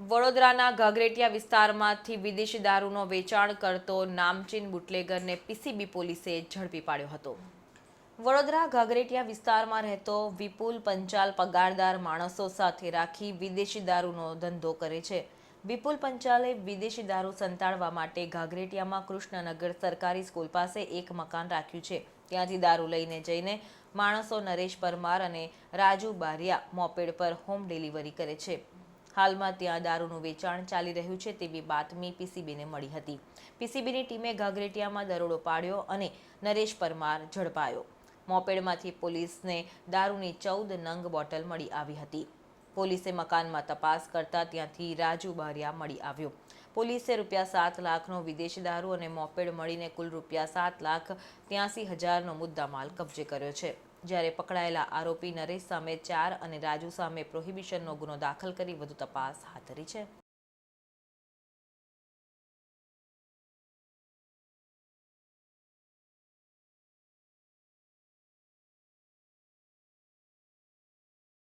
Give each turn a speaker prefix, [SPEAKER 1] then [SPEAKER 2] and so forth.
[SPEAKER 1] વડોદરાના ઘાઘરેટિયા વિસ્તારમાંથી વિદેશી દારૂનો વેચાણ કરતો નામચીન બુટલેગરને પીસીબી પોલીસે ઝડપી પાડ્યો હતો. વડોદરા ઘાઘરેટિયા વિસ્તારમાં રહેતો વિપુલ પંચાલ પગારદાર માણસો સાથે રાખી વિદેશી દારૂનો ધંધો કરે છે. વિપુલ પંચાલે વિદેશી દારૂ સંતાડવા માટે ઘાઘરેટિયામાં કૃષ્ણનગર સરકારી સ્કૂલ પાસે એક મકાન રાખ્યું છે. ત્યાંથી દારૂ લઈને જઈને માણસો નરેશ પરમાર અને રાજુ બારિયા મોપેડ પર હોમ ડિલિવરી કરે છે. હાલમાં ત્યાં દારૂનું વેચાણ ચાલી રહ્યું છે તેવી બાતમી પીસીબીને મળી હતી. પીસીબીની ટીમે ઘાઘરેટિયામાં દરોડો પાડ્યો અને નરેશ પરમાર ઝડપાયો. મોપેડમાંથી પોલીસને દારૂની ચૌદ નંગ બોટલ મળી આવી હતી. પોલીસે મકાનમાં તપાસ કરતા ત્યાંથી રાજુ બારિયા મળી આવ્યો. પોલીસે રૂપિયા સાત લાખનો વિદેશી દારૂ અને મોપેડ મળીને કુલ રૂપિયા સાત લાખ ત્યાંસી હજારનો મુદ્દામાલ કબજે કર્યો છે. જ્યારે પકડાયેલા આરોપી નરેશ સામે ચાર અને રાજુ સામે પ્રોહિબિશનનો ગુનો દાખલ કરી વધુ તપાસ હાથ ધરી છે.